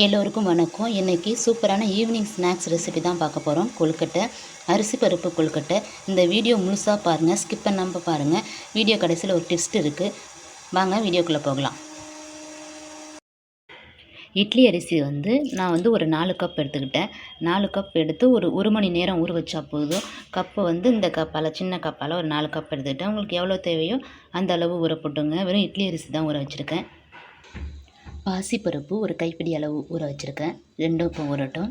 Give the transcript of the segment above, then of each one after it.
எல்லோருக்கும் வணக்கம். இன்றைக்கி சூப்பரான ஈவினிங் ஸ்நாக்ஸ் ரெசிபி தான் பார்க்க போகிறோம் கொழுக்கட்டை அரிசி பருப்பு கொழுக்கட்டை. இந்த வீடியோ முழுசாக பாருங்கள் ஸ்கிப் பண்ணாமல் பாருங்கள் வீடியோ கடைசியில் ஒரு டிப்ஸ்ட் இருக்குது வாங்க வீடியோக்குள்ளே போகலாம். இட்லி அரிசி வந்து நான் வந்து ஒரு நாலு கப் எடுத்துக்கிட்டேன். நாலு கப் எடுத்து ஒரு ஒரு மணி நேரம் ஊற வச்சா போதும். கப்பை வந்து இந்த கப்பால் சின்ன கப்பால் ஒரு நாலு கப் எடுத்துக்கிட்டேன். உங்களுக்கு எவ்வளோ தேவையோ அந்த அளவு ஊற போட்டுங்க. வெறும் இட்லி அரிசி தான் ஊற வச்சுருக்கேன். பாசிப்பருப்பு ஒரு கைப்பிடி அளவு ஊற வச்சுருக்கேன். ரெண்டும் இப்போ ஊறட்டும்.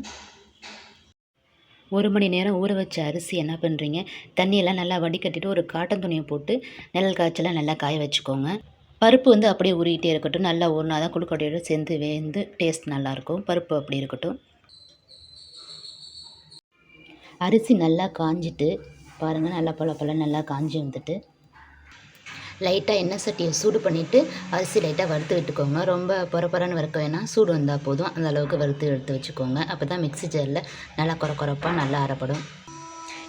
ஒரு மணி நேரம் ஊற வச்ச அரிசி என்ன பண்ணுறீங்க தண்ணியெல்லாம் நல்லா வடிகட்டிட்டு ஒரு காட்டன் துணியை போட்டு நிழல் காய்ச்சலாம் நல்லா காய வச்சுக்கோங்க. பருப்பு வந்து அப்படியே உருகிட்டே இருக்கட்டும். நல்லா ஊறினா தான் குளுக்கொட்டையோட சேர்ந்து வேந்து டேஸ்ட் நல்லாயிருக்கும். பருப்பு அப்படி இருக்கட்டும். அரிசி நல்லா காஞ்சிட்டு பாருங்கள் நல்லா பல பல நல்லா காஞ்சி வந்துட்டு லைட்டாக எண்ணெய் சட்டியை சூடு பண்ணிவிட்டு அரிசி லைட்டாக வறுத்து விட்டுக்கோங்க. ரொம்ப பொறப்பொறன்னு வறுக்க வேணாம். சூடு வந்தால் போதும். அந்த அளவுக்கு வறுத்து எடுத்து வச்சுக்கோங்க. அப்போ தான் மிக்ஸி ஜாரில் நல்லா குறை குறைப்பாக நல்லா அரைப்படும்.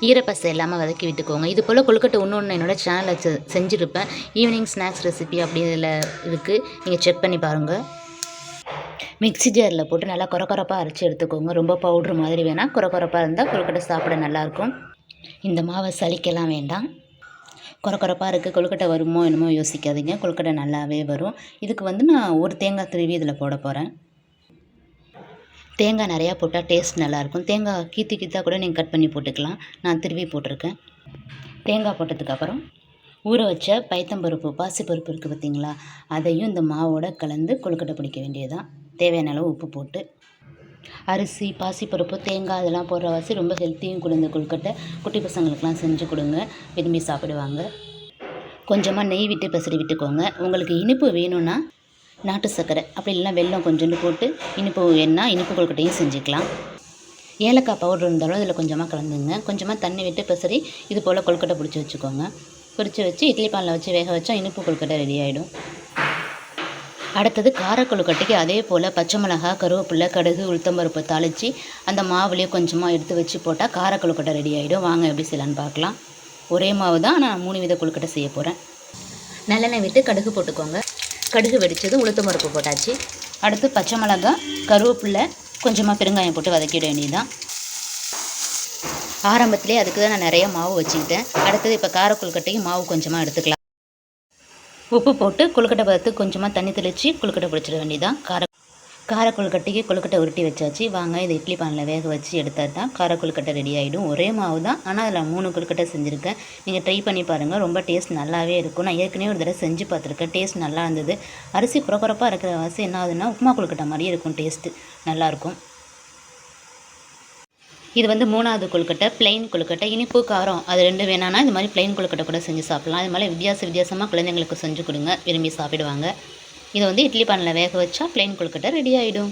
ஈரப்பசை இல்லாமல் வதக்கி விட்டுக்கோங்க. இது போல் கொழுக்கட்டை ஒன்று ஒன்று என்னோடய சேனலில் செ செஞ்சுருப்பேன். ஈவினிங் ஸ்நாக்ஸ் ரெசிபி அப்படி இதில் இருக்குது நீங்கள் செக் பண்ணி பாருங்கள் மிக்ஸி ஜாரில் போட்டு நல்லா குறை குறைப்பாக அரைச்சி எடுத்துக்கோங்க. ரொம்ப பவுட்ரு மாதிரி வேணால் குறை குறைப்பாக இருந்தால் கொழுக்கட்டை சாப்பிட நல்லாயிருக்கும் இந்த மாவை சலிக்கலாம் வேண்டாம். குறை இருக்குது கொழுக்கட்டை வருமோ என்னமோ யோசிக்காதீங்க. கொழுக்கட்டை நல்லாவே வரும். இதுக்கு வந்து நான் ஒரு தேங்காய் திருவி இதில் போட போகிறேன் தேங்காய் நிறையா போட்டால் டேஸ்ட் நல்லாயிருக்கும் தேங்காய் கீத்து கீத்தா கூட நீங்கள் கட் பண்ணி போட்டுக்கலாம். நான் திருவி போட்டிருக்கேன். தேங்காய் போட்டதுக்கப்புறம் ஊற வச்ச பைத்தம்பருப்பு பாசிப்பருப்பு இருக்குது பார்த்தீங்களா? அதையும் இந்த மாவோட கலந்து கொழுக்கட்டை பிடிக்க வேண்டியதுதான். தேவையான அளவு உப்பு போட்டு அரிசி பாசிப்பருப்பு தேங்காய் அதெல்லாம் போடுற வாசி ரொம்ப ஹெல்த்தியும் கொடுங்க கொழுக்கட்டை குட்டி பசங்களுக்கெலாம் செஞ்சு கொடுங்க. விரும்பி சாப்பிடுவாங்க. கொஞ்சமாக நெய் விட்டு பெசரி விட்டுக்கோங்க. உங்களுக்கு இனிப்பு வேணும்னா நாட்டு சர்க்கரை அப்படி இல்லைன்னா வெல்லம் கொஞ்சோண்டு போட்டு இனிப்பு வேணுன்னா இனிப்பு கொழுக்கட்டையும் செஞ்சுக்கலாம். ஏலக்காய் பவுடர் இருந்தாலும் இதில் கொஞ்சமாக கலந்துங்க. கொஞ்சமாக தண்ணி விட்டு பெசரி இது போல் கொழுக்கட்டை பிடிச்சி வச்சுக்கோங்க. பிடிச்சி வச்சு இட்லி பானில் வச்சு வேக வச்சா இனிப்பு கொழுக்கட்டை ரெடி ஆகிடும் அடுத்தது காரக்கழுக்கட்டைக்கு அதே போல் பச்சை மிளகா கருவேப்பிலை கடுகு உளுத்தம்பருப்பு தாளித்து அந்த மாவுலேயே கொஞ்சமாக எடுத்து வச்சு போட்டால் காரக்கழுக்கட்டை ரெடி ஆகிடும் வாங்க எப்படி செய்யலான்னு பார்க்கலாம். ஒரே மாவு தான் நான் மூணு வித கொழுக்கட்டை செய்ய போகிறேன் நல்லெண்ணெய் விட்டு கடுகு போட்டுக்கோங்க. கடுகு வெடித்ததும் உளுத்தம் பருப்பு போட்டாச்சு. அடுத்து பச்சை மிளகா கருவேப்பிலை கொஞ்சமாக பெருங்காயம் போட்டு வதக்கிட வேண்டியதுதான். ஆரம்பத்திலே அதுக்கு தான் நான் நிறைய மாவு வச்சுக்கிட்டேன். அடுத்தது இப்போ கார மாவு கொஞ்சமாக எடுத்துக்கலாம். உப்பு போட்டு கொழுக்கட்டை பார்த்து கொஞ்சமாக தண்ணி தெளித்து கொழுக்கட்டை பிடிச்சிட வேண்டியதான் கார கார கொழுக்கட்டைக்கு கொழுக்கட்டை உருட்டி வச்சாச்சு. வாங்க இது இட்லி பானில் வேக வச்சு எடுத்தால் தான் கார கொழுக்கட்டை ரெடி ஆகிடும் ஒரே மாவு தான் ஆனால் அதில் மூணு கொழுக்கட்டை செஞ்சுருக்கேன். நீங்கள் ட்ரை பண்ணி பாருங்கள் ரொம்ப டேஸ்ட் நல்லாவே இருக்கும். நான் ஏற்கனவே ஒரு தடவை செஞ்சு பார்த்துருக்கேன். டேஸ்ட் நல்லா இருந்தது. அரிசி குறக்குறப்பாக இருக்கிற வாசி என்ன ஆகுதுன்னா உப்புமா கொழுக்கட்டை மாதிரியே இருக்கும். டேஸ்ட்டு நல்லாயிருக்கும் இது வந்து மூணாவது கொழுக்கட்டை பிளெயின் கொழுக்கட்டை இனிப்பு காரம். அது ரெண்டு வேணான்னா இது மாதிரி பிளெயின் கொழுக்கட்டை கூட செஞ்சு சாப்பிட்லாம். இது மாதிரி வித்தியாச வித்தியாசமாக குழந்தைங்களுக்கு செஞ்சு கொடுங்க. விரும்பி சாப்பிடுவாங்க. இதை வந்து இட்லி பானில் வேக வச்சா பிளெயின் கொழுக்கட்டை ரெடி ஆகிடும்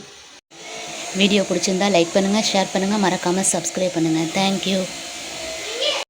வீடியோ பிடிச்சிருந்தா லைக் பண்ணுங்கள் ஷேர் பண்ணுங்கள் மறக்காமல் சப்ஸ்கிரைப் பண்ணுங்கள் தேங்க்யூ